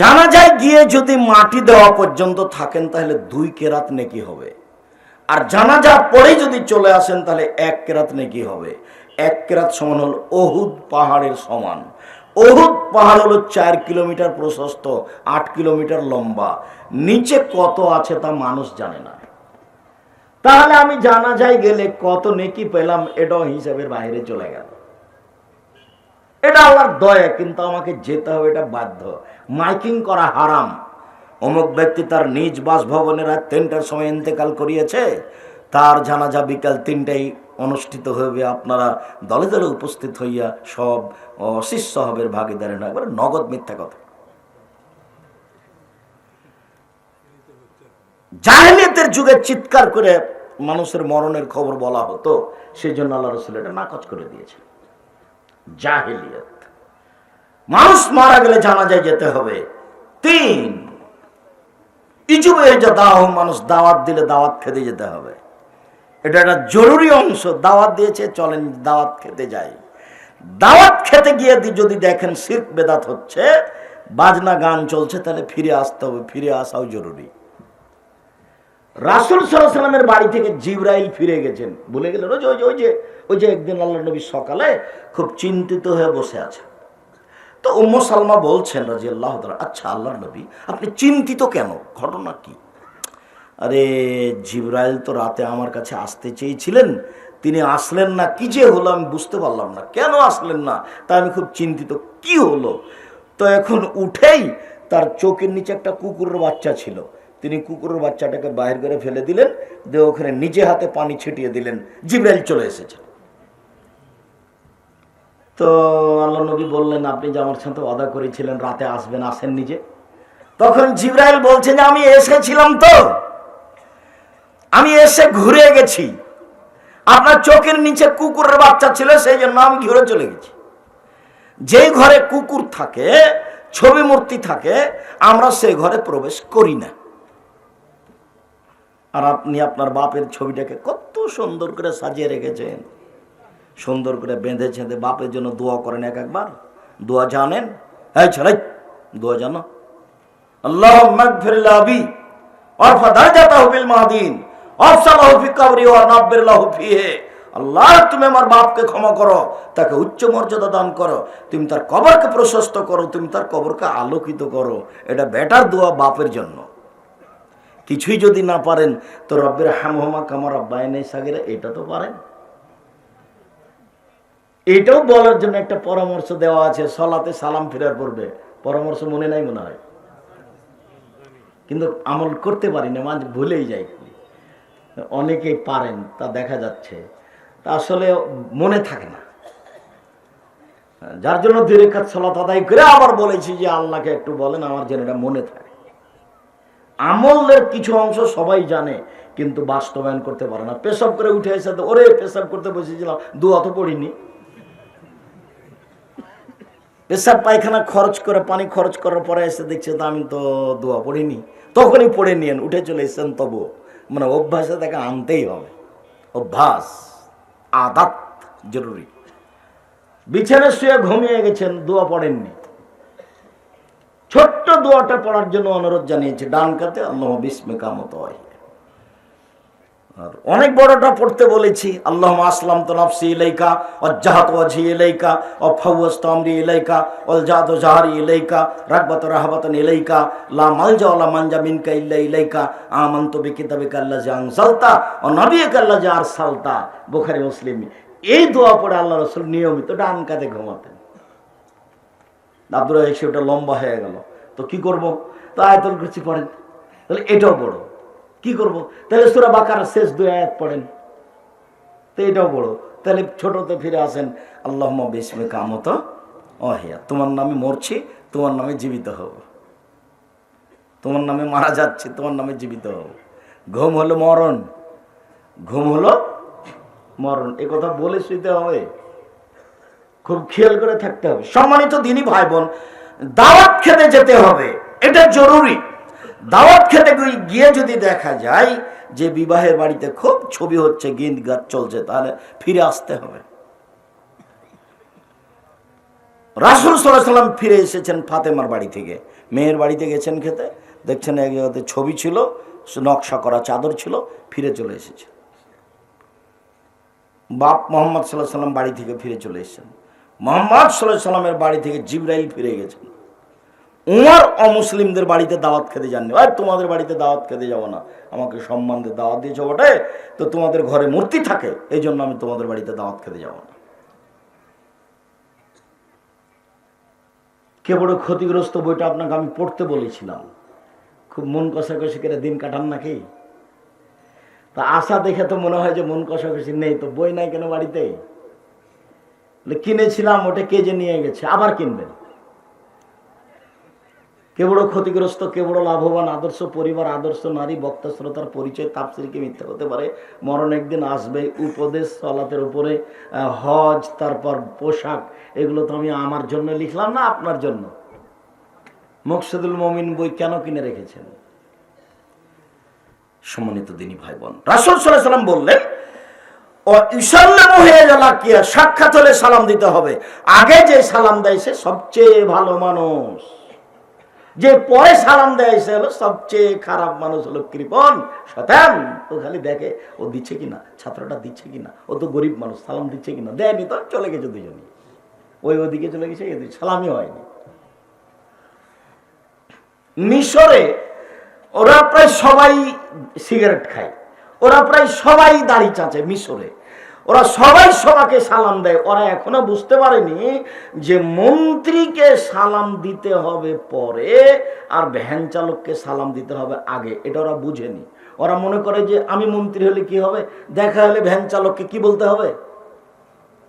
জানাজায় গিয়ে যদি মাটি দেওয়া পর্যন্ত থাকেন, তাহলে দুই কেরাত নেকি হবে। আর জানাজা পরে যদি চলে আসেন, তাহলে এক কেরাত নেকি হবে। এক কেরাত সমান হল অহুদ পাহাড়ের সমান। অহুদ পাহাড় হলো চার কিলোমিটার প্রশস্ত, আট কিলোমিটার লম্বা। নিচে কত আছে তা মানুষ জানে না। তাহলে আমি জানা যায় গেলে কত নেকি পেলাম, এটাও হিসাবের বাইরে চলে গেল। এটা আমার দয়া, কিন্তু আমাকে যেতে হবে, এটা বাধ্য। মাইকিং করা হারাম। অমুক ব্যক্তি তার নিজ বাসভবনে রাত তিনটার সময় ইন্তেকাল করিয়েছে, তার জানাজা বিকাল তিনটায় অনুষ্ঠিত হবে আপনারা দলে দলে উপস্থিত হইয়া সব অশিষ্য হবের ভাগিদারে না একবারে নগদ মিথ্যা কথা। জাহেলিয়তের যুগে চিৎকার করে মানুষের মরণের খবর বলা হতো সেই জন্য আল্লাহ রসুল এটা নাকচ করে দিয়েছে জাহেলিয়ত। মানুষ মারা গেলে জানা যায় যেতে হবে। তিন, ইজুবে যা দাওয়া মানুষ দাওয়াত দিলে দাওয়াত খেতে যেতে হবে। এটা একটা জরুরি অংশ, দাওয়াত দিয়েছে, চলেন দাওয়াত খেতে যাই। দাওয়াত খেতে গিয়ে যদি দেখেন শির্ক বেদাত হচ্ছে, বাজনা গান চলছে, তাহলে ফিরে আসতে হবে, ফিরে আসাও জরুরি। রাসুল সাল্লামের বাড়ি থেকে জিব্রাইল ফিরে গেছেন। ভুলে গেলেন, ওই যে ওই যে ওই যে একদিন আল্লাহ নবী সকালে খুব চিন্তিত হয়ে বসে আছে। তো উম্ম সালমা বলছেন রাজি আল্লাহ আচ্ছা আল্লাহ নবী, আপনি চিন্তিত কেন? ঘটনা কি? আরে, জিব্রাইল তো রাতে আমার কাছে আসতে চেয়েছিলেন, তিনি আসলেন না, কি যে হলো আমি বুঝতে পারলাম না। কেন আসলেন না? তা আমি খুব চিন্তিত, কি হলো? তো এখন উঠেই তার চোখের নিচে একটা কুকুরের বাচ্চা ছিল। তিনি কুকুরের বাচ্চাটাকে বাইর করে ফেলে দিলেন, দিয়ে ওখানে নিজে হাতে পানি ছিটিয়ে দিলেন। জিব্রাইল চলে এসেছে। তো আল্লাহ নবী বললেন, আপনি যে আমার সাথে অদা করেছিলেন, রাতে আসবেন, আসেন নিজে। তখন জিব্রাইল বলছে যে, আমি এসেছিলাম তো। আমি এসে ঘুরে গেছি। আপনার চোখের নিচে কুকুরের বাচ্চা ছিল, সেই জন্য আমি ঘুরে চলে গেছি। যেই ঘরে কুকুর থাকে, ছবি মূর্তি থাকে, আমরা সেই ঘরে প্রবেশ করি না। আর আপনি আপনার বাপের ছবিটাকে কত সুন্দর করে সাজিয়ে রেখেছেন। সুন্দর করে বেঁধে ছেঁধে বাপের জন্য দোয়া করেন এক একবার। দোয়া জানেন? হ্যাঁ ছেলে, দোয়া জানো? আল্লাহ আল্লাহ, তুমি আমার বাপকে ক্ষমা করো, তাকে উচ্চ মর্যাদা দান করো, তুমি তার কবরকে প্রশস্ত করো, তুমি তার কবরকে আলোকিত করো। এটা বেটার দোয়া বাপের জন্য। কিছুই যদি না পারেন, তো রব্বের হামহমা কামার আব্বায়নে সাগেরা, এটা তো পারেন। এটাও বলার জন্য একটা পরামর্শ দেওয়া আছে, সলাতে সালাম ফেরার পূর্বে। পরামর্শ মনে নাই মনে হয়। কিন্তু আমল করতে পারি না, মাঝে ভুলেই যাই। অনেকেই পারেন, তা দেখা যাচ্ছে। তা আসলে মনে থাকে না। যার জন্য দুই সলাত আদায় করে আবার বলেছি যে, আল্লাহকে একটু বলেন, আমার যেন এটা মনে থাকে। আমলের কিছু অংশ সবাই জানে, কিন্তু বাস্তবায়ন করতে পারে না। পেশাব করে উঠে এসে ওরে পেশাব করতে বসেছিলাম দু অত পড়িনি। পেশাব পায়খানা খরচ করে, পানি খরচ করার পরে এসে দেখছে তো আমি তো দোয়া পড়িনি। তখনই পড়ে নিয়েন, উঠে চলে এসেছেন তবু। মানে অভ্যাসে তাকে আনতেই হবে। অভ্যাস, আদাত জরুরি। বিছানায় শুয়ে ঘুমিয়ে গেছেন, দোয়া পড়েননি। ছোট্ট দোয়াটা পড়ার জন্য অনুরোধ জানিয়েছে, ডান কাতে আল্লাহ বিস্মে কামত হয় আর অনেক বড়টা পড়তে বলেছি। আল্লাহ আসলাম তো নফসি ইলাইকা, অজ্জাহাত ওয়াজি ইলাইকা অফাউয়াস্ত আমরি ইলাইকা, অলজাত জাহারি ইলাইকা, রাগবাত রাহবাতান ইলাইকা, লা মালজা ওয়ালা মানজা মিনকা ইল্লা ইলাইকা, আমানতু বিকিতাবিকা আল্লাজি আনসালতা ও নবিয়িকা আল্লাজি আরসালতা। বুখারী, মুসলিম। এই দোয়া পড়ে আল্লাহ রাসূল নিয়মিত ডান কাতে ঘুমাতেন। আব্দুর ওটা লম্বা হয়ে গেল। তো কি করব? তো আয়াতুল কুরসি পড়েন। তাহলে এটাও বড় কি করব? তাহলে সুরা বাকার শেষ দুই আয়াত পড়েন। তো এটাও বড় তাহলে ছোটতে ফিরে আসেন। আল্লাহ বিসমে কামত অহিয়া তোমার নামে মরছি, তোমার নামে জীবিত হব। তোমার নামে মারা যাচ্ছে, তোমার নামে জীবিত হব। ঘুম হলো মরণ। ঘুম হলো মরণ। এ কথা বলে শুইতে হবে। খুব খেয়াল করে থাকতে হবে। সম্মানিত দিনই ভাই বোন, দাওয়াত খেতে যেতে হবে। এটা জরুরি। দাওয়াত খেতে গিয়ে- যদি দেখা যায় যে বিবাহের বাড়িতে খুব ছবি হচ্ছে গিন্দ গাছ চলছে, তাহলে ফিরে আসতে হবে। রাসুল সাল্লাহ সাল্লাম ফিরে এসেছেন ফাতেমার বাড়ি থেকে। মেয়ের বাড়িতে গেছেন খেতে, দেখছেন এক জায়গাতে ছবি ছিল, নকশা করা চাদর ছিল, ফিরে চলে এসেছে। বাপ মোহাম্মদ সাল্লাহ সাল্লাম বাড়ি থেকে ফিরে চলে এসেছেন। মোহাম্মদ সাল্লাহ সাল্লামের বাড়ি থেকে জিব্রাইল ফিরে গেছেন। উমার অমুসলিমদের বাড়িতে দাওয়াত খেতে যাননি। আর তোমাদের বাড়িতে দাওয়াত খেতে যাব না। আমাকে সম্মান দিয়ে দাওয়াত দিয়েছ বটে। তো তোমাদের ঘরে মূর্তি থাকে, এই জন্য আমি তোমাদের বাড়িতে দাওয়াত খেতে যাব না। কে বড় ক্ষতিগ্রস্ত বইটা আপনাকে আমি পড়তে বলেছিলাম। খুব মন কষাকষি করে দিন কাটান নাকি? তা আশা দেখে তো মনে হয় যে মন কষাকষি নেই, তো বই নাই কেন বাড়িতে? কিনেছিলাম, ওটা কে যে নিয়ে গেছে? আবার কিনবেন। কে বড় ক্ষতিগ্রস্ত, কে বড় লাভবান, আদর্শ পরিবার, আদর্শ নারী বক্তা শ্রোতার পরিচয় তাপসির কি মিথ্যা হতে পারে। মরণ একদিন আসবে, উপদেশ সলাতের উপরে হজ, তারপর পোশাক, এগুলো তো আমি আমার জন্য লিখলাম না আপনার জন্য। মকসুদুল মমিন বই কেন কিনে রেখেছেন? সম্মানিত দিনী ভাই বোন রাসুল সাল্লাম বললেন সাক্ষাৎ হলে সালাম দিতে হবে। আগে যে সালাম দেয় সে সবচেয়ে ভালো মানুষ। যে পরে সালাম দেয় সে হলো সবচেয়ে খারাপ মানুষ হলো কৃপন শতান ও খালি দেখে, ও দিচ্ছে কিনা? ছাত্রটা দিচ্ছে কিনা? ও তো গরিব মানুষ, সালাম দিচ্ছে কিনা? দেয়নি তো, চলে গেছে দুজনই। ওই ওদিকে চলে গেছে এদিকে সালামই হয়নি। মিশরে ওরা প্রায় সবাই সিগারেট খায়। ওরা প্রায় সবাই দাড়ি চাঁচে মিশরে। ওরা সবাই সবাকে সালাম দেয়। ওরা এখনও বুঝতে পারেনি যে মন্ত্রীকে সালাম দিতে হবে পরে আর ভ্যান চালককে সালাম দিতে হবে আগে। এটা ওরা বুঝেনি। ওরা মনে করে যে আমি মন্ত্রী হলে কি হবে? দেখা হলে ভ্যান চালককে কি বলতে হবে?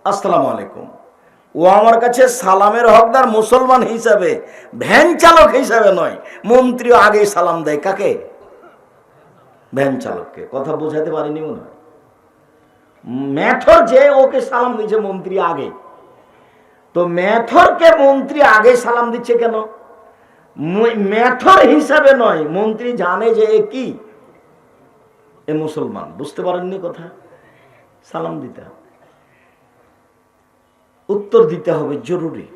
আসসালামু আলাইকুম। ও আমার কাছে সালামের হকদার মুসলমান হিসাবে, ভ্যান চালক হিসাবে নয় মন্ত্রী আগেই সালাম দেয়। কাকে? ভ্যান চালককে। কথা বোঝাতে পারিনি মনে হয়। ম্যাথর যে ওকে সালাম দিচ্ছে মন্ত্রী আগে। তো ম্যাথরকে মন্ত্রী আগে সালাম দিচ্ছে কেন? ম্যাথর হিসাবে নয়, মন্ত্রী জানে যে এ কি? এ মুসলমান, বুঝতে পারেননি কথা? সালাম দিতে হবে। উত্তর দিতে হবে জরুরি।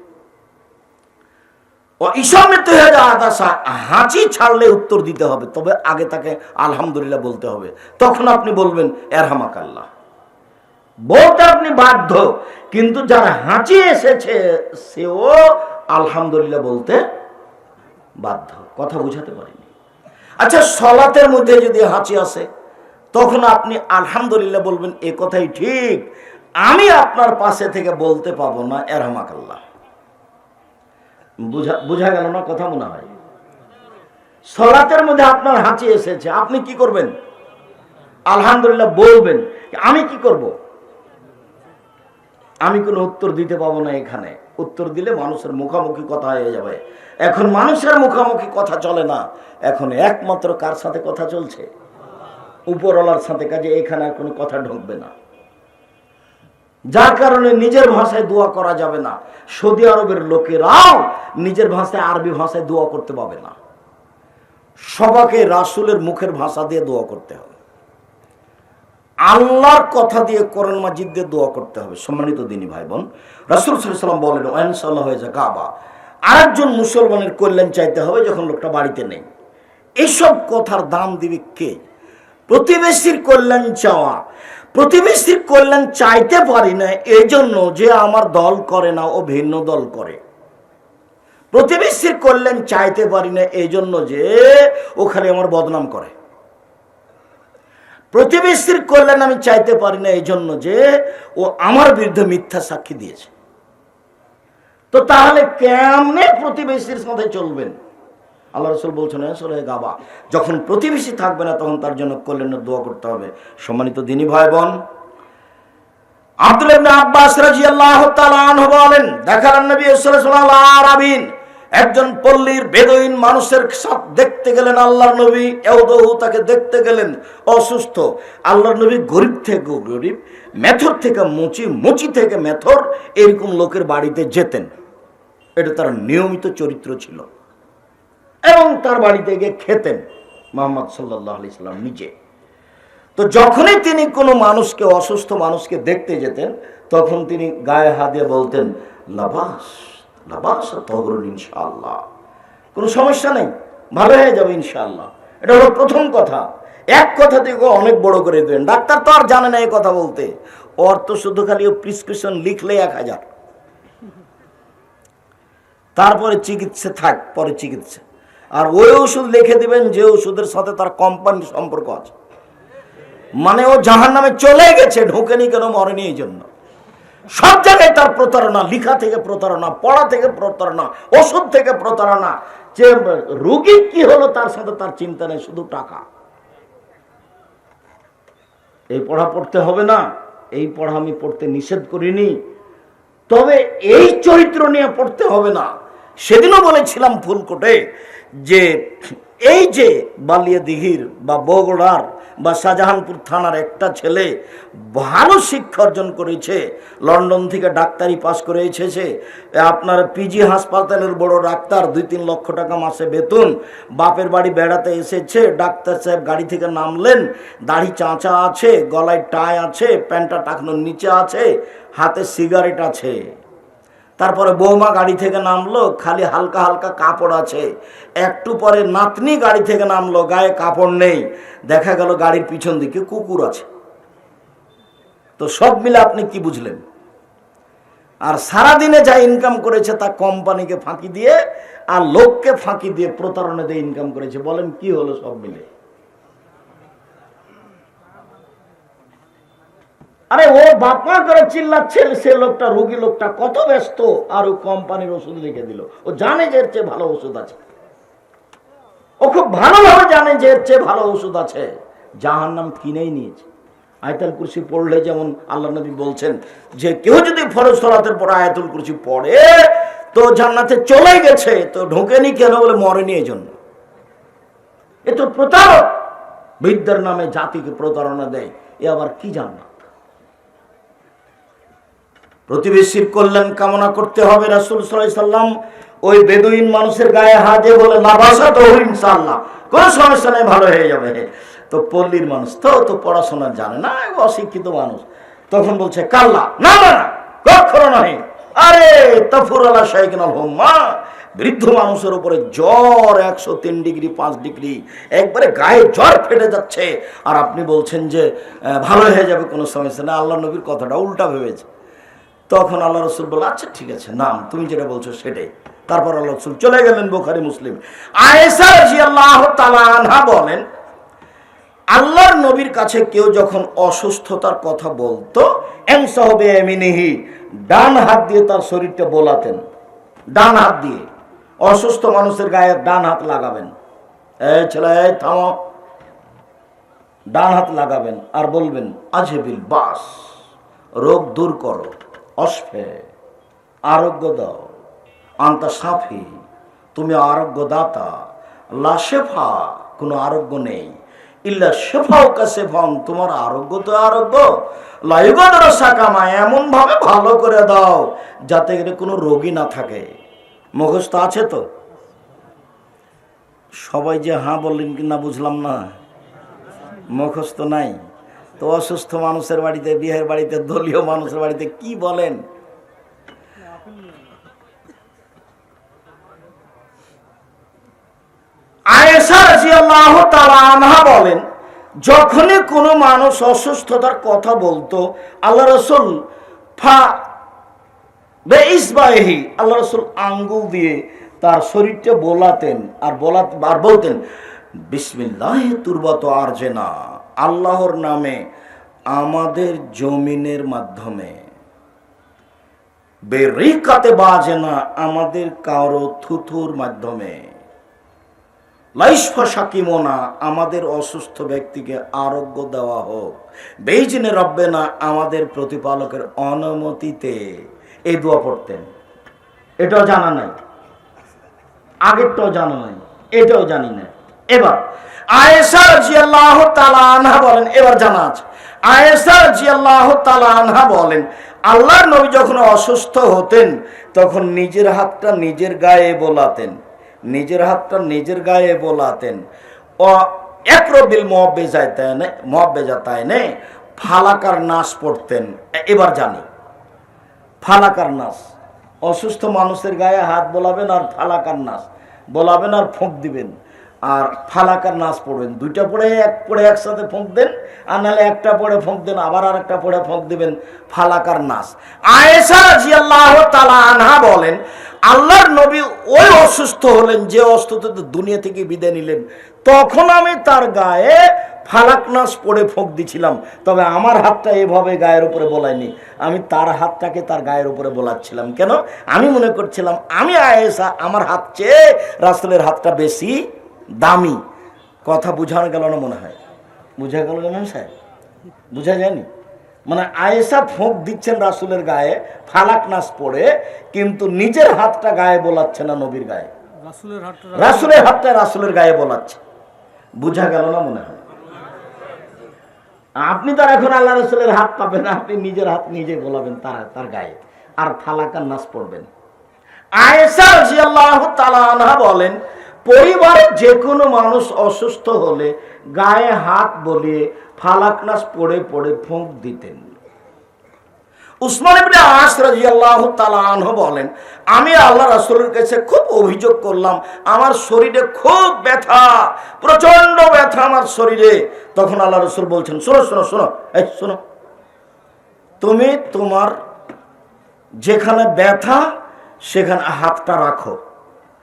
হাঁচি ছাড়লে উত্তর দিতে হবে, তবে আগে তাকে আলহামদুলিল্লাহ বলতে হবে। তখন আপনি বলবেন, এরহামাক আল্লাহ। বলতে আপনি বাধ্য। কিন্তু যার হাঁচি এসেছে, সেও আলহামদুলিল্লাহ বলতে বাধ্য। কথা বুঝাতে পারিনি। আচ্ছা সলাতের মধ্যে যদি হাঁচি আসে, তখন আপনি আলহামদুলিল্লাহ বলবেন, এ কথাই ঠিক। আমি আপনার পাশে থেকে বলতে পাবো না এরহামাক আল্লাহ বুঝা বুঝা গেল না কথা মনে হয়? সলাতের মধ্যে আপনার হাঁচি এসেছে, আপনি কি করবেন? আলহামদুলিল্লাহ বলবেন, আমি কি করব? আমি কোনো উত্তর দিতে পাবো না এখানে। উত্তর দিলে মানুষের মুখামুখি কথা হয়ে যাবে। এখন মানুষের মুখামুখি কথা চলে না। এখন একমাত্র কার সাথে কথা চলছে? উপরওয়ালার সাথে, কাজে এখানে আর কোনো কথা ঢুকবে না। যার কারণে নিজের ভাষায় দোয়া করা যাবে না। সৌদি আরবের লোকেরাও নিজের ভাষায় আরবি ভাষায় দোয়া করতে পাবে না। সবাকে রাসুলের মুখের ভাষা দিয়ে দোয়া করতে হবে। আল্লাহর কথা দিয়ে কোরআন মাজিদ দিয়ে দোয়া করতে হবে। সম্মানিত দিনী ভাই বোন রাসুল সাল্লাম বলেন ওয়ানসাল্লাহ হয়ে যা কাবা। আরেকজন মুসলমানের কল্যাণ চাইতে হবে যখন লোকটা বাড়িতে নেই। এইসব কথার দাম দিবে কে? প্রতিবেশীর কল্যাণ চাওয়া। প্রতিবেশীর কল্যাণ চাইতে পারি না এই জন্য যে আমার দল করে না, ও ভিন্ন দল করে। প্রতিবেশীর কল্যাণ চাইতে পারি না এই জন্য যে ওখানে আমার বদনাম করে। প্রতিবেশীর কল্যাণ আমি চাইতে পারি না এই জন্য যে ও আমার বিরুদ্ধে মিথ্যা সাক্ষী দিয়েছে। তো তাহলে কেমনে প্রতিবেশীর সাথে চলবেন? আল্লাহ রসুল বলছেন গাবা, যখন প্রতিবেশী থাকবে না, তখন তার জন্য কল্যাণের দোয়া করতে হবে। সম্মানিত দিনী ভাই বোন আব্দুল আব্বাস তাআলা আনহু বলেন দেখালেন নবী সাল্লাল্লাহু আলাইহি একজন পল্লীর বেদুইন মানুষের সাথ দেখতে গেলেন আল্লাহর নবী, এওদহু তাকে দেখতে গেলেন অসুস্থ। আল্লাহর নবী গরিব থেকে গরিব, মেথর থেকে মুচি মুচি থেকে মেথর, এরকম লোকের বাড়িতে যেতেন। এটা তার নিয়মিত চরিত্র ছিল। এবং তার বাড়িতে গিয়ে খেতেন মোহাম্মদ সাল্লাহ আলি সাল্লাম নিজে। তো যখনই তিনি কোনো মানুষকে, অসুস্থ মানুষকে দেখতে যেতেন, তখন তিনি গায়ে হাত দিয়ে বলতেন তহরুন ইনশাআল্লাহ। কোনো সমস্যা নেই, ভালো হয়ে যাবে ইনশাআল্লাহ। এটা হলো প্রথম কথা। এক কথা থেকে অনেক বড় করে দেবেন ডাক্তার তো আর জানে না এই কথা বলতে। ওর তো শুধু খালি প্রিসক্রিপশন লিখলে এক হাজার। তারপরে চিকিৎসা থাক, পরে চিকিৎসা। আর ওই ওষুধ লিখে দিবেন যে ওষুধের সাথে তার কোম্পানির সম্পর্ক আছে। মানে ও জাহান নামে চলে গেছে, ঢোকেনি কেন মরেনি এই জন্য। সব জায়গায় তার প্রতারণা, লিখা থেকে প্রতারণা, পড়া থেকে প্রতারণা, ওষুধ থেকে প্রতারণা। যে রুগী কি হলো তার সাথে তার চিন্তা নেই, শুধু টাকা। এই পড়া পড়তে হবে না, এই পড়া আমি পড়তে নিষেধ করিনি। তবে এই চরিত্র নিয়ে পড়তে হবে না। সেদিনও বলেছিলাম ফুলকোটে যে এই যে বালিয়া দিঘির বা বগুড়ার বা শাহজাহানপুর থানার একটা ছেলে ভালো শিক্ষা অর্জন করেছে। লন্ডন থেকে ডাক্তারি পাস করে এসেছে। আপনার পিজি হাসপাতালের বড় ডাক্তার, দুই তিন লক্ষ টাকা মাসে বেতন। বাপের বাড়ি বেড়াতে এসেছে। ডাক্তার সাহেব গাড়ি থেকে নামলেন। দাড়ি চাঁচা আছে, গলায় টাই আছে, প্যান্টটা টাকনোর নিচে আছে, হাতে সিগারেট আছে। তারপরে বৌমা গাড়ি থেকে নামলো, খালি হালকা হালকা কাপড় আছে। একটু পরে নাতনি গাড়ি থেকে নামলো, গায়ে কাপড় নেই। দেখা গেল গাড়ির পিছন দিকে কুকুর আছে। তো সব মিলে আপনি কি বুঝলেন? আর সারাদিনে যা ইনকাম করেছে তা কোম্পানিকে ফাঁকি দিয়ে আর লোককে ফাঁকি দিয়ে প্রতারণা দিয়ে ইনকাম করেছে। বলেন কি হলো সব মিলে? আরে ও বাপমা করে চিল্লাচ্ছে, সে লোকটা, রোগী লোকটা কত ব্যস্ত, আর ও কোম্পানির ওষুধ লিখে দিল। ও জানে যে এর চেয়ে ভালো ওষুধ আছে। ও খুব ভালোভাবে জানে যে এর চেয়ে ভালো ওষুধ আছে। জাহান নাম কিনেই নিয়েছে। আয়তাল কুরসি পড়লে যেমন আল্লাহ নবী বলছেন যে, কেউ যদি ফরজ সলাতের পর আয়াতুল কুরসি পড়ে, তো জান্নাতে চলে গেছে, তো ঢোকেনি কেন বলে মরেনি এই জন্য এ তো প্রতারক। বিদ্যার নামে জাতিকে প্রতারণা দেয়। এ আবার কি জান্নাত? প্রতিবেশীর কল্যাণ কামনা করতে হবে রাসুল সাল্লাম। ওই বেদুইন মানুষের গায়ে হাতে বলে লাভাসা তো ইনশাল্লাহ কোনো সমস্যা নেই, ভালো হয়ে যাবে। তো পল্লীর মানুষ তো তো পড়াশোনা জানে না অশিক্ষিত মানুষ। তখন বলছে, কাল্লা, না না না কখনো নয় আরে তফুর আলা শাইকিনাল হোম্মা, বৃদ্ধ মানুষের উপরে জ্বর একশো তিন ডিগ্রি, পাঁচ ডিগ্রি, একবারে গায়ে জ্বর ফেটে যাচ্ছে। আর আপনি বলছেন যে ভালো হয়ে যাবে, কোনো সমস্যা না আল্লাহ নবীর কথাটা উল্টা ভেবেছে। তখন আল্লাহ রসুল বলল আচ্ছা ঠিক আছে, নাম, তুমি যেটা বলছো সেটাই। তারপর আল্লাহ রসুল চলে গেলেন বোখারি, মুসলিম। আনহা বলেন, আল্লাহর নবীর কাছে কেউ যখন অসুস্থতার কথা বলতো এমসাহবে এমিনিহি ডান হাত দিয়ে তার শরীরটা বোলাতেন, ডান হাত দিয়ে। অসুস্থ মানুষের গায়ে ডান হাত লাগাবেন। এই ছেলে থামো। ডান হাত লাগাবেন আর বলবেন, আজেবিল বাস, রোগ দূর করো। অশ্ফে আরোগ্য দাও আন্তা সাফি তুমি আরোগ্য দাতা লা শেফা, কোনো আরোগ্য নেই। ইল্লা শেফাও কা শেফাম তোমার আরোগ্য তো আরোগ্য। লাইগদর সাকামা এমন ভাবে ভালো করে দাও, যাতে করে কোনো রোগী না থাকে। মুখস্থ আছে তো? সবাই যে হ্যাঁ বললেন কি না বুঝলাম না। মুখস্থ নাই। তো অসুস্থ মানুষের বাড়িতে, বিয়ের বাড়িতে, দলীয় মানুষের বাড়িতে কি বলেন? বলেন, যখনই কোনো মানুষ অসুস্থতার কথা বলতো আল্লাহ রসুল ফা বেইসবাহি আল্লাহ রসুল আঙ্গুল দিয়ে তার শরীরটা বোলাতেন আর বোলাতে, আর বলতেন, বিসমিল্লাহ তুরবত আর যে না আল্লাহর নামে আমাদের জমিনের মাধ্যমে। বেরিকাতে বাজে না আমাদের কারও থুথুর মাধ্যমে। লাইসফসাকিমোনা আমাদের অসুস্থ ব্যক্তিকে আরোগ্য দেওয়া হোক। বেইজিনে রব্বে না আমাদের প্রতিপালকের অনুমতিতে এই দোয়া পড়তেন। এটাও জানা নাই। আগেরটাও জানা নাই। এটাও জানি না এবার আয়েশা রাদিয়াল্লাহু তাআলা আনহা বলেন, এবার জানা আছে। আয়েশা রাদিয়াল্লাহু তাআলা আনহা বলেন, আল্লাহর নবী যখন অসুস্থ হতেন, তখন নিজের হাতটা নিজের গায়ে বোলাতেন। নিজের হাতটা নিজের গায়ে বোলাতেন। ও একরবিল মহাবেজায় মহাবেজাতায় নে ফালাকার নাশ পড়তেন। এবার জানি। ফালাকার নাস। অসুস্থ মানুষের গায়ে হাত বোলাবেন আর ফালাকার নাস। বলাবেন আর ফোঁক দিবেন। আর ফালাকার নাচ পড়বেন। দুইটা পড়ে এক পড়ে একসাথে ফোঁক দেন, আর নাহলে একটা পড়ে ফোঁক দেন, আবার আর একটা পড়ে ফোঁক দেবেন ফালাকার নাচ। আয়েশা রাজিয়াল্লাহ তালা আনহা বলেন, আল্লাহর নবী ওই অসুস্থ হলেন, যে অসুস্থতে দুনিয়া থেকে বিদায় নিলেন। তখন আমি তার গায়ে ফালাক নাচ পড়ে ফোঁক দিছিলাম, তবে আমার হাতটা এভাবে গায়ের উপরে বলাইনি আমি তার হাতটাকে তার গায়ের উপরে বলাচ্ছিলাম। কেন? আমি মনে করছিলাম, আমি আয়েসা আমার হাত চেয়ে রাসুলের হাতটা বেশি দামি। কথা বোঝানো গেল না মনে হয়। বুঝা গেল না সাহেব বুঝা যায়নি? মানে আয়েসা ফোঁক দিচ্ছেন রাসুলের গায়ে ফালাক নাচ পড়ে কিন্তু নিজের হাতটা গায়ে বোলাচ্ছে না নবীর গায়ে। রাসুলের হাতটা রাসুলের গায়ে বলাচ্ছে। বুঝা গেল না মনে হয়? আপনি তো আর এখন আল্লাহ রসুলের হাত পাবেন আপনি নিজের হাত নিজে বলাবেন তার তার গায়ে। আর ফালাকার নাচ পড়বেন আয়েশা রাদিয়াল্লাহু তাআলা বলেন পরিবারে যে কোনো মানুষ অসুস্থ হলে গায়ে হাত বলিয়ে ফালাকনাস পড়ে পড়ে ফুঁক দিতেন। উসমান ইবনে আস রাদিয়াল্লাহু তাআলা আনহু বলেন, আমি আল্লাহ রাসূলের কাছে খুব অভিযোগ করলাম, আমার শরীরে খুব ব্যথা প্রচণ্ড ব্যথা আমার শরীরে। তখন আল্লাহ রাসূল বলছেন, শোনো শোনো শোনো, এই শোনো, তুমি তোমার যেখানে ব্যথা, সেখানে হাতটা রাখো,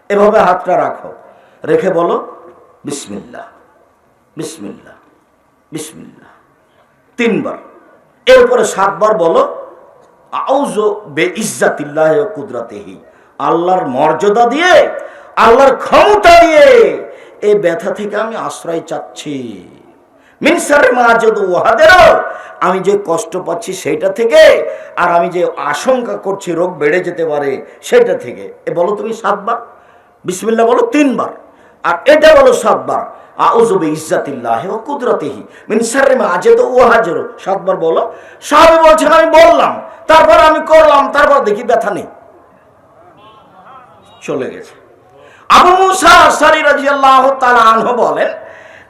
এভাবে হাতটা রাখো। রেখে বলো, বিসমিল্লাহ বিসমিল্লা বিসমিল্লা তিনবার। এরপরে সাতবার বলো আউজো বে ইজ্জাতিল্লাহ কুদরাতেহি। আল্লাহর মর্যাদা দিয়ে, আল্লাহর ক্ষমতা দিয়ে এই ব্যথা থেকে আমি আশ্রয় চাচ্ছি। মিনসারে মাহাজদ ওয়াহাদেরও আমি যে কষ্ট পাচ্ছি সেইটা থেকে আর আমি যে আশঙ্কা করছি রোগ বেড়ে যেতে পারে সেটা থেকে। এ বলো তুমি সাতবার। বিসমিল্লাহ বলো তিনবার। আর এটা বলো সাতবার। আউজবে ইজ্জাতিল্লাহ ও কুদরতিহি। মিন শাররি মা আজাদ ও হাজার। সাতবার বলো। সাহাবী বলছেন আমি বললাম। তারপর আমি করলাম, তারপর দেখি ব্যথা নেই। চলে গেছে। আবু মুসা আশারি রাদিয়াল্লাহু তাআলা আনহু বলেন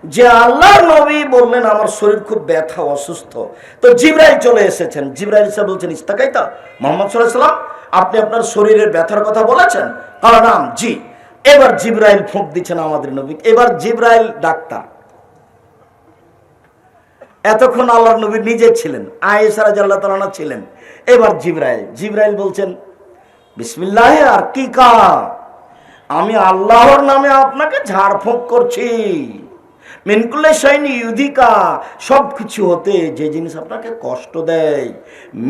যে, আল্লাহর নবী বললেন, আমার শরীর খুব ব্যথা, অসুস্থ। তো জিব্রাইল চলে এসেছেন। জিব্রাইল সাহেব বলছেন, ইস্তাকাইতা, মোহাম্মদ সাল্লাল্লাহু আলাইহি আপনি আপনার শরীরের ব্যথার কথা বলেছেন? কারণ জি। এবার জিব্রাইল ফুঁক দিচ্ছেন আমাদের নবী এবার জিব্রাইল ডাক্তার। এতক্ষণ আল্লাহর নবী নিজে ছিলেন, আয়েশা রাদিয়াল্লাহু তাআলা ছিলেন। এবার জিব্রাইল জিব্রাইল বলছেন, বিসমিল্লাহ, আর কি কা আমি আল্লাহর নামে আপনাকে ঝাড়ফুঁক করছি। মিনকুল্লে সাইনি ইউদিকা সব কিছু হতে যে জিনিস আপনাকে কষ্ট দেয়,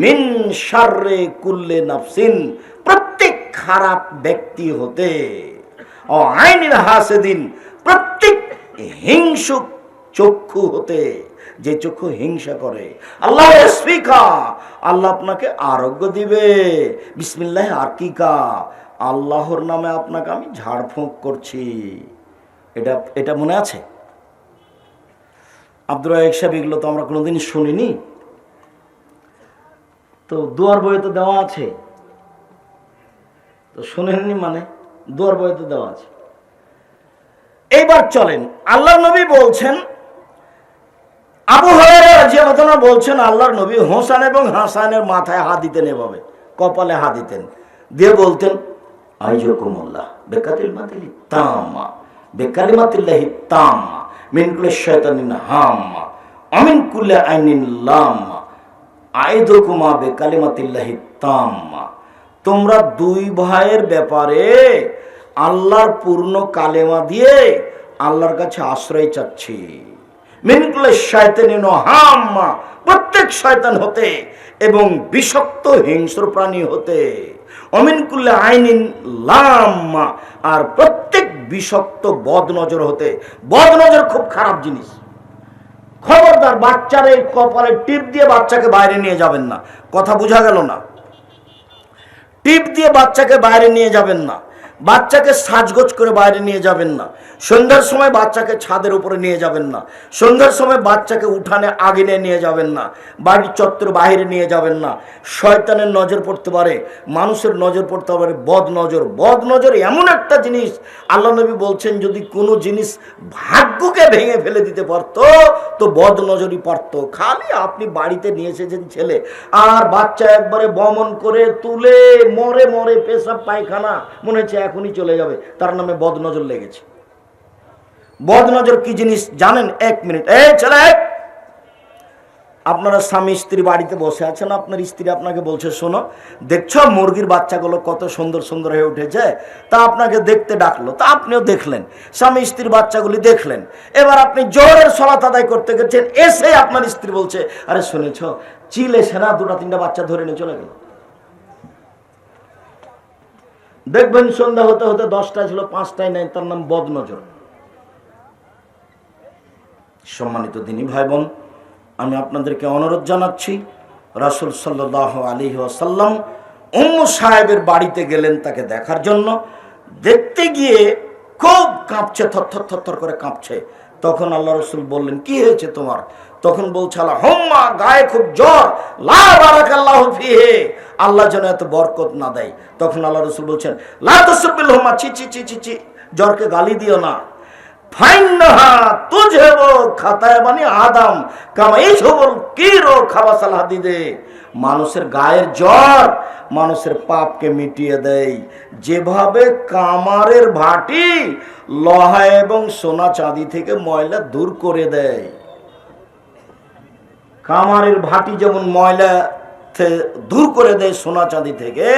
মিন সাররে কুল্লে নাফসিন, প্রত্যেক খারাপ ব্যক্তি হতে। ও আইনের হাসেদিন, প্রত্যেক হিংসুক চক্ষু হতে যে চক্ষু হিংসা করে, আল্লাহ স্পিকা আল্লাহ আপনাকে আরোগ্য দিবে। বিসমিল্লাহ আরকিকা আল্লাহর নামে আপনাকে আমি ঝাড়ফুঁক করছি। এটা এটা মনে আছে? আব্দুর রাহেক সাহেব এগুলো তো আমরা কোনোদিন শুনিনি। তো দুয়ার বইয়ে তো দেওয়া আছে। তো শুনেননি মানে? দুয়ার বইয়ে তো দেওয়া আছে। এইবার চলেন আল্লাহ নবী বলছেন, আবু হরারা বলছেন, আল্লাহর নবী হোসান এবং হাসানের মাথায় হাত দিতেন এভাবে, কপালে হাত দিতেন। দিয়ে বলতেন তোমরা দুই ভাইয়ের ব্যাপারে আল্লাহর পূর্ণ কালেমা দিয়ে আল্লাহর কাছে আশ্রয় চাচ্ছি। প্রত্যেক শয়তান হতে এবং বিষাক্ত হিংস্র প্রাণী হতে। অমিনকুল্লে আইনিন লাম্মা, আর প্রত্যেক বিষাক্ত বদ নজর হতে। বদ নজর খুব খারাপ জিনিস। খবরদার বাচ্চার এই কপালে টিপ দিয়ে বাচ্চাকে বাইরে নিয়ে যাবেন না। কথা বোঝা গেল না। টিপ দিয়ে বাচ্চাকে বাইরে নিয়ে যাবেন না। বাচ্চাকে সাজগোজ করে বাইরে নিয়ে যাবেন না। সন্ধ্যার সময় বাচ্চাকে ছাদের উপরে নিয়ে যাবেন না। সন্ধ্যার সময় বাচ্চাকে উঠানে আগিনে নিয়ে যাবেন না। বাড়ির চত্বর বাইরে নিয়ে যাবেন না। শয়তানের নজর পড়তে পারে, মানুষের নজর পড়তে পারে বদ নজর বদ নজর এমন একটা জিনিস, আল্লাহ নবী বলছেন, যদি কোনো জিনিস ভাগ্যকে ভেঙে ফেলে দিতে পারতো তো বদ নজরই পারতো খালি আপনি বাড়িতে নিয়ে এসেছেন ছেলে। আর বাচ্চা একবারে বমন করে তুলে মরে মরে পেশাব পায়খানা মনে হচ্ছে এখনই চলে যাবে। তার নামে বদনজর লেগেছে। বদনজর কি জিনিস জানেন? এক মিনিট। এই ছেলে আপনারা স্বামী স্ত্রী বাড়িতে বসে আছেন, আপনার স্ত্রী আপনাকে বলছে, শোনো, দেখছ মুরগির বাচ্চাগুলো কত সুন্দর সুন্দর হয়ে উঠেছে? তা আপনাকে দেখতে ডাকলো, তা আপনিও দেখলেন, স্বামী স্ত্রীর বাচ্চাগুলি দেখলেন। এবার আপনি জোরের সলাত আদায় করতে গেছেন, এসে আপনার স্ত্রী বলছে, আরে শুনেছ, চিল এসে না দুটা তিনটা বাচ্চা ধরে নিয়ে চলে গেল। দেখবেন সন্ধ্যা হতে হতে দশটায় ছিল, পাঁচটায় নাই, তার নাম বদনজর। সম্মানিত দিনী ভাই বোন আমি আপনাদেরকে অনুরোধ জানাচ্ছি, রাসুল সাল্লাহ আলী আসাল্লাম উম্মু সাহেবের বাড়িতে গেলেন তাকে দেখার জন্য। দেখতে গিয়ে খুব কাঁপছে, থরথর থরথর করে কাঁপছে। তখন আল্লাহ রসুল বললেন, কি হয়েছে তোমার? তখন বলছে, আল্লাহ, হোম্মা, গায়ে খুব জ্বর। লা বারাকাল্লাহ ফিহে। আল্লাহ যেন এত বরকত না দেয়। তখন আল্লাহ রসুল বলছেন, লা তসবিল হোম্মা, ছি ছি ছি ছি ছি, জ্বরকে গালি দিও না। মানুষের গায়ের জ্বর মানুষের পাপকে মিটিয়ে দেয়। যেভাবে কামারের ভাটি লহা এবং সোনা চাঁদি থেকে ময়লা দূর করে দেয়। কামারের ভাটি যেমন ময়লা দূর করে দেয় সোনা চাঁদি থেকে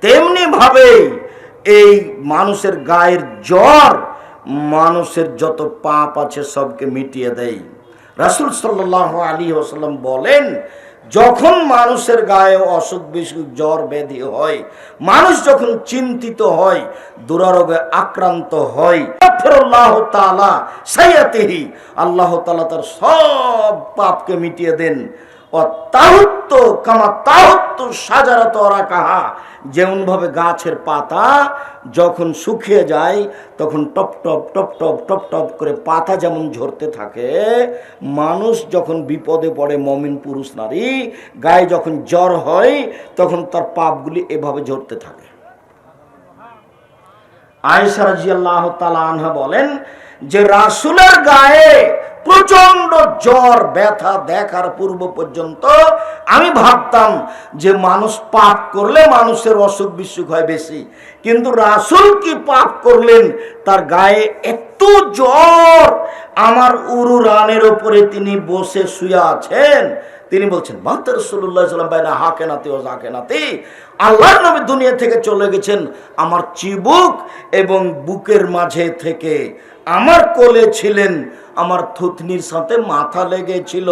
তেমনি ভাবে এই মানুষের গায়ের জ্বর মানুষের যত পাপ আছে সবকে মিটিয়ে দেয় রাসুল সাল্লাহ আলী ওসাল্লাম বলেন, যখন মানুষের গায়ে অসুখ, বিসুখ, জ্বর, ব্যাধি হয়, মানুষ যখন চিন্তিত হয়, দুরারোগে আক্রান্ত হয় আল্লাহ আল্লাহ তালা তার সব পাপকে মিটিয়ে দেন। ও তাহুত্ত কামা তাহুত্ত সাজারাত ওরা কাহা যেমনভাবে গাছের পাতা যখন শুকিয়ে যায়, তখন টপ টপ টপ টপ টপ টপ করে পাতা যেমন ঝরতে থাকে, মানুষ যখন বিপদে পড়ে, মমিন পুরুষ, নারী, গায়ে যখন জ্বর হয়, তখন তার পাপগুলি এভাবে ঝরতে থাকে। আয়েশা রাজিয়াল্লাহ তালা আনহা বলেন যে রাসুলের গায়ে প্রচণ্ড জ্বর, ব্যথা দেখার পূর্ব পর্যন্ত আমি ভাবতাম যে মানুষ পাপ করলে মানুষের অসুখ বিসুখ হয় বেশি। কিন্তু রাসুল কি পাপ করলেন, তার গায়ে এত জ্বর, আমার উরু রানের ওপরে তিনি বসে শুয়ে আছেন। তিনি বলছেন নাতে ও জাকে নাতে আল্লাহ নবী দুনিয়া থেকে চলে গেছেন আমার চিবুক এবং বুকের মাঝে থেকে। আমার কোলে ছিলেন, আমার থুতনির সাথে মাথা লেগেছিল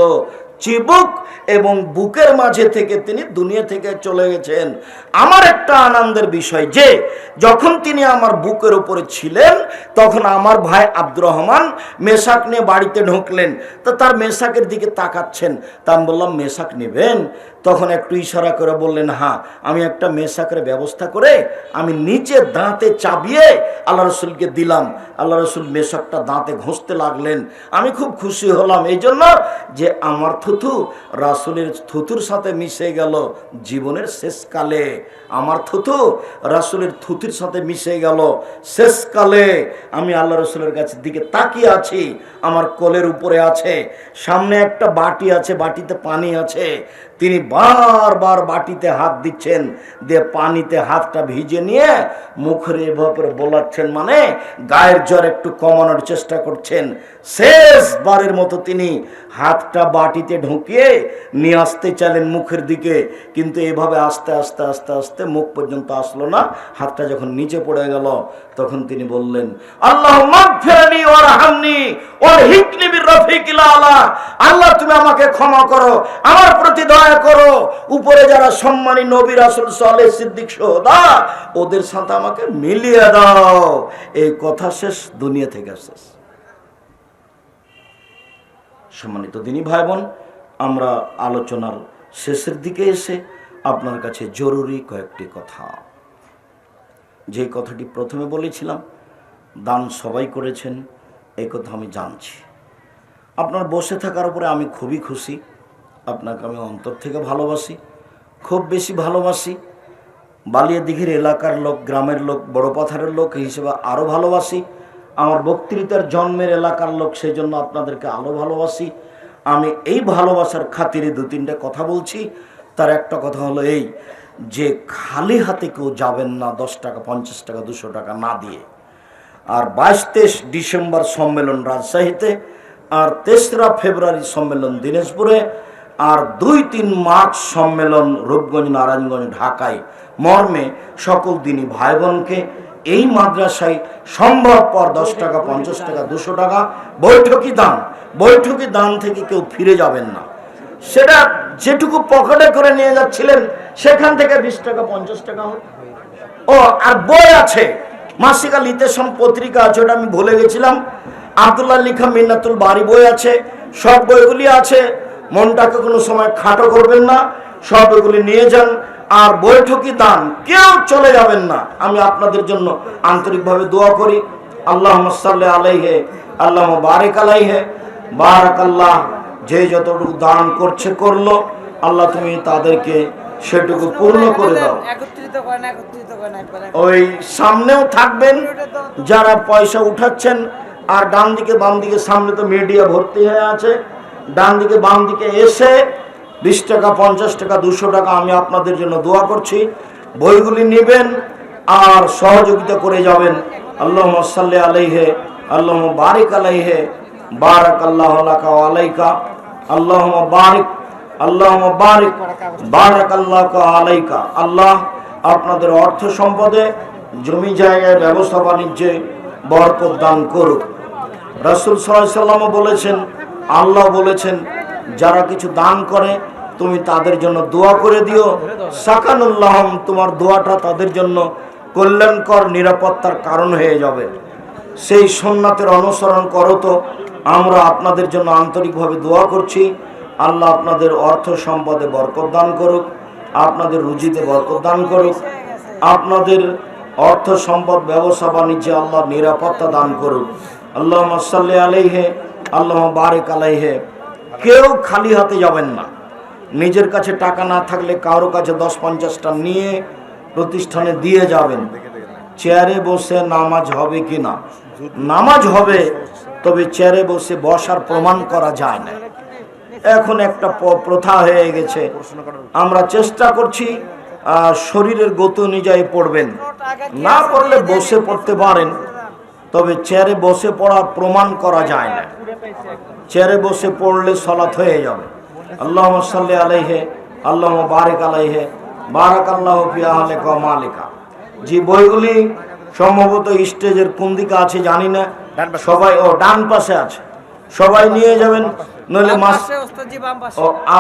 চিবুক এবং বুকের মাঝে থেকে তিনি দুনিয়া থেকে চলে গেছেন। আমার একটা আনন্দের বিষয় যে, যখন তিনি আমার বুকের উপরে ছিলেন, তখন আমার ভাই আব্দুর রহমান মেশাক নিয়ে বাড়িতে ঢুকলেন। তো তার মেশাকের দিকে তাকাচ্ছেন। তা আমি বললাম, মেশাক নেবেন? তখন একটু ইশারা করে বললেন হ্যাঁ আমি একটা মেশাকের ব্যবস্থা করে আমি নিচে দাঁতে চাবিয়ে আল্লাহ রসুলকে দিলাম। আল্লাহ রসুল মেশাকটা দাঁতে ঘষতে লাগলেন। আমি খুব খুশি হলাম এই জন্য যে আমার থুথু রাসুলের থুতুর সাথে মিশে গেল জীবনের শেষকালে। আমার থুথু রাসুলের থুতুর সাথে মিশে গেল শেষকালে। আমি আল্লাহ রসুলের কাছে দিকে তাকিয়ে আছি। আমার কোলের উপরে আছে, সামনে একটা বাটি আছে, বাটিতে পানি আছে। তিনি বারবার বাটিতে হাত দিচ্ছেন, দিয়ে পানিতে হাতটা ভিজে নিয়ে মুখের এভাবে বোলাচ্ছেন মানে গায়ের জ্বর একটু কমানোর চেষ্টা করছেন। শেষবারের মতো তিনি হাতটা বাটিতে ঢুকিয়ে নিয়ে আসতে চাইলেন মুখের দিকে, কিন্তু এভাবে আস্তে আস্তে আস্তে আস্তে মুখ পর্যন্ত আসলো না। হাতটা যখন নিচে পড়ে গেল তখন তিনি বললেন, আল্লাহ আল্লাহ, তুমি আমাকে ক্ষমা করো, আমার প্রতি দয়া করো। উপরে যারা সম্মানী নবী রাসূল সালেহ সিদ্দিক সোহদা, ওদের সাথে আমাকে মিলিয়ে দাও। এই কথা শেষ, দুনিয়া থেকে শেষ। সম্মানিত দিনী ভাই বোন আমরা আলোচনার শেষের দিকে এসে আপনার কাছে জরুরি কয়েকটি কথা। যে কথাটি প্রথমে বলেছিলাম, দান সবাই করেছেন এই কথা আমি জানছি। আপনার বসে থাকার উপরে আমি খুবই খুশি, আপনাকে আমি অন্তর থেকে ভালোবাসি, খুব বেশি ভালোবাসি বালিয়া দিঘির এলাকার লোক, গ্রামের লোক, বড় পাথারের লোক হিসেবে আরও ভালোবাসি, আমার বক্তৃতার জন্মের এলাকার লোক সেই জন্য আপনাদেরকে আরও ভালোবাসি। আমি এই ভালোবাসার খাতিরে দু তিনটে কথা বলছি, তার একটা কথা হলো এই যে খালি হাতে কেউ যাবেন না, দশ টাকা, পঞ্চাশ টাকা, দুশো টাকা না দিয়ে। আর বাইশ তেইশ ডিসেম্বর সম্মেলন রাজশাহীতে, আর তেসরা ফেব্রুয়ারি সম্মেলন দিনাজপুরে, আর দুই তিন মার্চ সম্মেলন রূপগঞ্জ, নারায়ণগঞ্জ, ঢাকায়। মর্মে সকল দিনই ভাই বোনকে এই মাদ্রাসায় সম্ভবপর দশ টাকা, পঞ্চাশ টাকা, দুশো টাকা বৈঠকি দান। বৈঠকি দান থেকে কেউ ফিরে যাবেন না। সেটা যেটুকু পকেটে করে নিয়ে যাচ্ছিলেন সেখান থেকে বিশ টাকা, পঞ্চাশ টাকা ও, আর বই আছে। মাসিকা লিতেশন পত্রিকা আছে, ওটা আমি ভুলে গেছিলাম। আব্দুল্লাহ লিখা মিন্নাতুল বাড়ি বই আছে। সব বইগুলি আছে। মনটাকে কোনো সময় খাটো করবেন না। সব এগুলি নিয়ে যান। আর বৈঠকি দান। কেউ চলে যাবেন না। আমি আপনাদের জন্য আন্তরিকভাবে দোয়া করি। আল্লাহ সাল্লাহ আলাইহে আল্লাহ বারেক আলাইহে। বারাক আল্লাহ যে যতটুকু দান করছে, করল। আল্লাহ তুমি তাদেরকে সেটুকু পূর্ণ করে দাও। ওই সামনেও থাকবেন, যারা পয়সা উঠাচ্ছেন, আর ডান দিকে বাম দিকে সামনে তো মিডিয়া ভর্তি হয়ে আছে ডান দিকে বাম দিকে এসে বিশ টাকা, পঞ্চাশ টাকা, দুশো টাকা আমি আপনাদের জন্য দোয়া করছি। বইগুলি নেবেন আর সহযোগিতা করে যাবেন। আল্লাহ সাল্লি আলাইহে আল্লাহ বারিক আলাইহে বারাক আল্লাহ আলাইকা আল্লাহ বারিক আল্লাহ আলাইকা। আল্লাহ আপনাদের অর্থ সম্পদে জমি জায়গায় ব্যবসা বাণিজ্যে বরকত দান করুক। রাসুল সাল্লামও বলেছেন, আল্লাহ বলেছেন, যারা কিছু দান করে, তুমি তাদের জন্য দোয়া করে দিও। সাকানুল্লাহম, তোমার দোয়াটা তাদের জন্য কল্যাণকর, নিরাপত্তার কারণ হয়ে যাবে। সেই সোননাথের অনুসরণ করো তো, আমরা আপনাদের জন্য আন্তরিকভাবে দোয়া করছি। আল্লাহ আপনাদের অর্থ সম্পদে বরকত দান করুক, আপনাদের রুজিতে বরকত দান করুক, আপনাদের অর্থ সম্পদ ব্যবসা বাণিজ্যে আল্লাহ নিরাপত্তা দান করুক। আল্লাহ সাল্লি আলাইহে, আল্লাহ বারেক আলাইহে। কেউ খালি হাতে যাবেন না। নিজের কাছে টাকা না থাকলে কারও কাছে দশ পঞ্চাশটা নিয়ে প্রতিষ্ঠানে দিয়ে যাবেন। চেয়ারে বসে নামাজ হবে কি না নামাজ হবে, তবে চেয়ারে বসে বসার প্রমাণ করা যায় না। এখন একটা প্রথা হয়ে গেছে। আমরা চেষ্টা করছি শরীরের গতি অনুযায়ী পড়বেন। না পড়লে বসে পড়তে পারেন তবে চেয়ারে বসে পড়া প্রমাণ করা যায় না। চেয়ারে বসে পড়লে সলাৎ হয়ে যাবে। আল্লাহ সাল্লি আলাইহে আল্লাহ বারেক আলাইহে বারাক আল্লাহ ফিয়াহলে মালিকা। যে বইগুলি সম্ভবত স্টেজের কোন দিকে আছে জানি না। সবাই ও ডান পাশে আছে। সবাই নিয়ে যাবেন নইলে মাস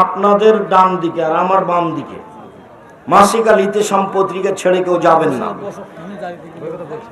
আপনাদের ডান দিকে আর আমার বাম দিকে। মাসিক আলিতে সম্পত্রিকা পত্রিকা ছেড়ে কেউ যাবেন না।